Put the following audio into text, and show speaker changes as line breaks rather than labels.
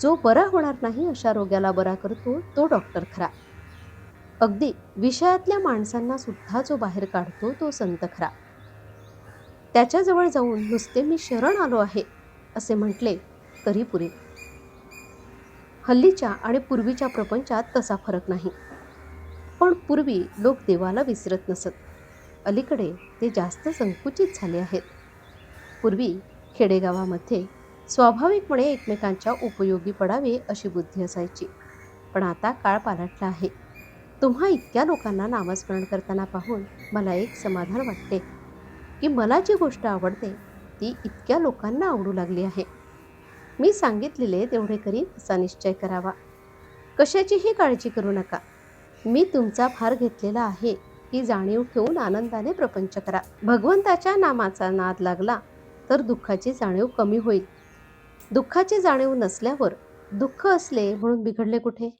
जो बरा होणार नाही अशा रोग्याला बरा करतो तो डॉक्टर खरा. अगदी विषयातल्या माणसांना सुद्धा जो बाहेर काढतो तो संत खरा. त्याच्याजवळ जाऊन नुसते मी शरण आलो आहे असे म्हटले तरी पुरे. हल्लीच्या आणि पूर्वीच्या प्रपंचात तसा फरक नाही. पण पूर्वी लोक देवाला विसरत नसत. अलीकडे ते जास्त संकुचित झाले आहेत. पूर्वी खेडेगावामध्ये स्वाभाविकपणे एकमेकांच्या उपयोगी पडावे अशी बुद्धी असायची. पण आता काळ पालटला आहे. तुम्हा इतक्या लोकांना नामस्मरण करताना पाहून मला एक समाधान वाटते. की मला जी गोष्ट आवडते ती इतक्या लोकांना आवडू लागली आहे. मी सांगितलेले तेवढे करीन असा निश्चय करावा. कशाचीही काळजी करू नका. मी तुमचा भार घेतलेला आहे ही जाणीव ठेवून आनंदाने प्रपंच करा. भगवंताच्या नामाचा नाद लागला तर दुःखाची जाणीव कमी होईल. दुःखाची जाणीव नसल्यावर दुःख असले म्हणून बिघडले कुठे?